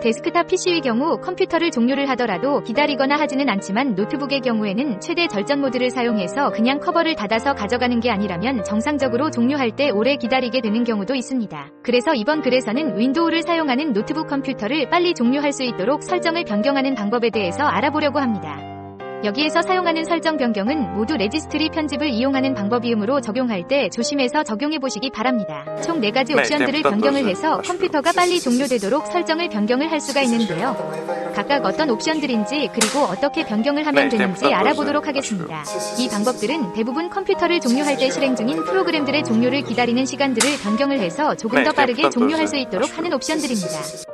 데스크탑 PC의 경우 컴퓨터를 종료를 하더라도 기다리거나 하지는 않지만 노트북의 경우에는 최대 절전 모드를 사용해서 그냥 커버를 닫아서 가져가는 게 아니라면 정상적으로 종료할 때 오래 기다리게 되는 경우도 있습니다. 그래서 이번 글에서는 윈도우를 사용하는 노트북 컴퓨터를 빨리 종료할 수 있도록 설정을 변경하는 방법에 대해서 알아보려고 합니다. 여기에서 사용하는 설정 변경은 모두 레지스트리 편집을 이용하는 방법이므로 적용할 때 조심해서 적용해 보시기 바랍니다. 총 4가지 네, 옵션들을 네, 변경을 네, 해서 컴퓨터가 빨리 종료되도록 설정을 변경을 할 수가 있는데요. 각각 어떤 옵션들인지 그리고 어떻게 변경을 하면 네, 되는지 네, 알아보도록 하겠습니다. 이 방법들은 대부분 컴퓨터를 종료할 때 실행 중인 프로그램들의 종료를 기다리는 시간들을 변경을 해서 조금 네, 더 네, 빠르게 종료할 수. 있도록 하는 옵션들입니다.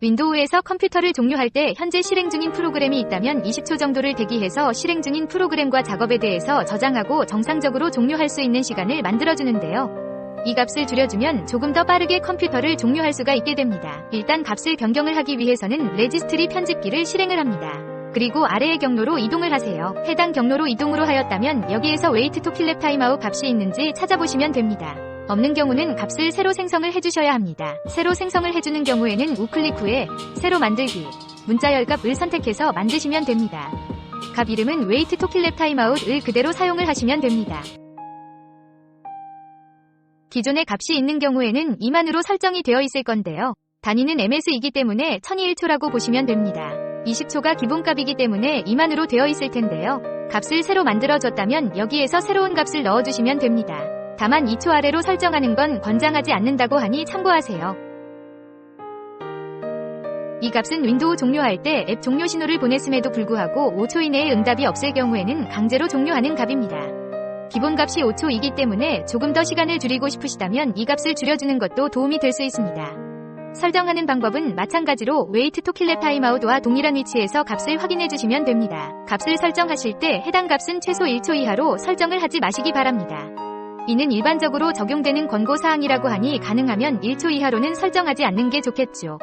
윈도우에서 컴퓨터를 종료할 때 현재 실행 중인 프로그램이 있다면 20초 정도를 대기해서 실행 중인 프로그램과 작업에 대해서 저장하고 정상적으로 종료할 수 있는 시간을 만들어주는데요. 이 값을 줄여주면 조금 더 빠르게 컴퓨터를 종료할 수가 있게 됩니다. 일단 값을 변경을 하기 위해서는 레지스트리 편집기를 실행을 합니다. 그리고 아래의 경로로 이동을 하세요. 해당 경로로 이동으로 하였다면 여기에서 웨이트 토 킬랩 타임아웃 값이 있는지 찾아보시면 됩니다. 없는 경우는 값을 새로 생성을 해주셔야 합니다. 새로 생성을 해주는 경우에는 우클릭 후에 새로 만들기, 문자 열값을 선택해서 만드시면 됩니다. 값 이름은 웨이트 토 킬랩 타임아웃을 그대로 사용을 하시면 됩니다. 기존의 값이 있는 경우에는 2만으로 설정이 되어 있을 건데요. 단위는 MS이기 때문에 1001초라고 보시면 됩니다. 20초가 기본값이기 때문에 2만으로 되어 있을 텐데요. 값을 새로 만들어줬다면 여기에서 새로운 값을 넣어주시면 됩니다. 다만 2초 아래로 설정하는 건 권장하지 않는다고 하니 참고하세요. 이 값은 윈도우 종료할 때 앱 종료 신호를 보냈음에도 불구하고 5초 이내에 응답이 없을 경우에는 강제로 종료하는 값입니다. 기본 값이 5초이기 때문에 조금 더 시간을 줄이고 싶으시다면 이 값을 줄여주는 것도 도움이 될 수 있습니다. 설정하는 방법은 마찬가지로 웨이트 토 킬랩 타임아웃과 동일한 위치에서 값을 확인해 주시면 됩니다. 값을 설정하실 때 해당 값은 최소 1초 이하로 설정을 하지 마시기 바랍니다. 이는 일반적으로 적용되는 권고 사항이라고 하니 가능하면 1초 이하로는 설정하지 않는 게 좋겠죠.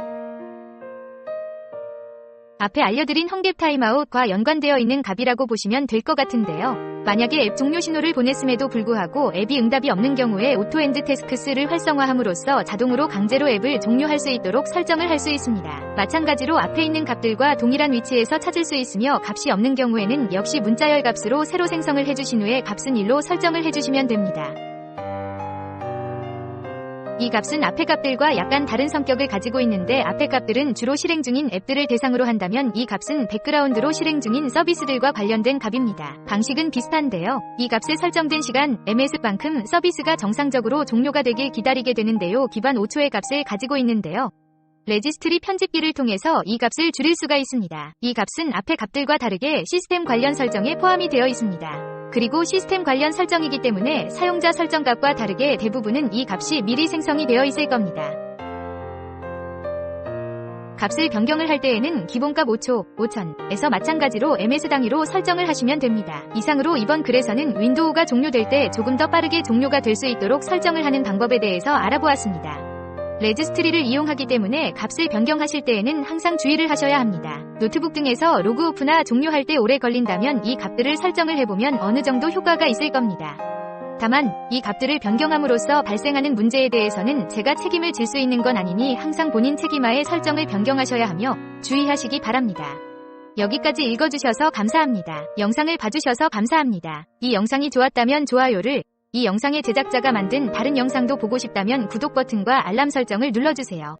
앞에 알려드린 헝갭 타임아웃과 연관되어 있는 값이라고 보시면 될 것 같은데요. 만약에 앱 종료 신호를 보냈음에도 불구하고 앱이 응답이 없는 경우에 오토엔드 태스크스를 활성화함으로써 자동으로 강제로 앱을 종료할 수 있도록 설정을 할 수 있습니다. 마찬가지로 앞에 있는 값들과 동일한 위치에서 찾을 수 있으며 값이 없는 경우에는 역시 문자열 값으로 새로 생성을 해주신 후에 값은 1로 설정을 해주시면 됩니다. 이 값은 앞의 값들과 약간 다른 성격을 가지고 있는데 앞의 값들은 주로 실행 중인 앱들을 대상으로 한다면 이 값은 백그라운드로 실행 중인 서비스들과 관련된 값입니다. 방식은 비슷한데요. 이 값에 설정된 시간 MS만큼 서비스가 정상적으로 종료가 되길 기다리게 되는데요. 기반 5초의 값을 가지고 있는데요. 레지스트리 편집기를 통해서 이 값을 줄일 수가 있습니다. 이 값은 앞의 값들과 다르게 시스템 관련 설정에 포함이 되어 있습니다. 그리고 시스템 관련 설정이기 때문에 사용자 설정 값과 다르게 대부분은 이 값이 미리 생성이 되어 있을 겁니다. 값을 변경을 할 때에는 기본값 5초, 5000에서 마찬가지로 MS 단위로 설정을 하시면 됩니다. 이상으로 이번 글에서는 윈도우가 종료될 때 조금 더 빠르게 종료가 될 수 있도록 설정을 하는 방법에 대해서 알아보았습니다. 레지스트리를 이용하기 때문에 값을 변경하실 때에는 항상 주의를 하셔야 합니다. 노트북 등에서 로그오프나 종료할 때 오래 걸린다면 이 값들을 설정을 해보면 어느 정도 효과가 있을 겁니다. 다만 이 값들을 변경함으로써 발생하는 문제에 대해서는 제가 책임을 질 수 있는 건 아니니 항상 본인 책임하에 설정을 변경하셔야 하며 주의하시기 바랍니다. 여기까지 읽어주셔서 감사합니다. 영상을 봐주셔서 감사합니다. 이 영상이 좋았다면 좋아요를 이 영상의 제작자가 만든 다른 영상도 보고 싶다면 구독 버튼과 알람 설정을 눌러주세요.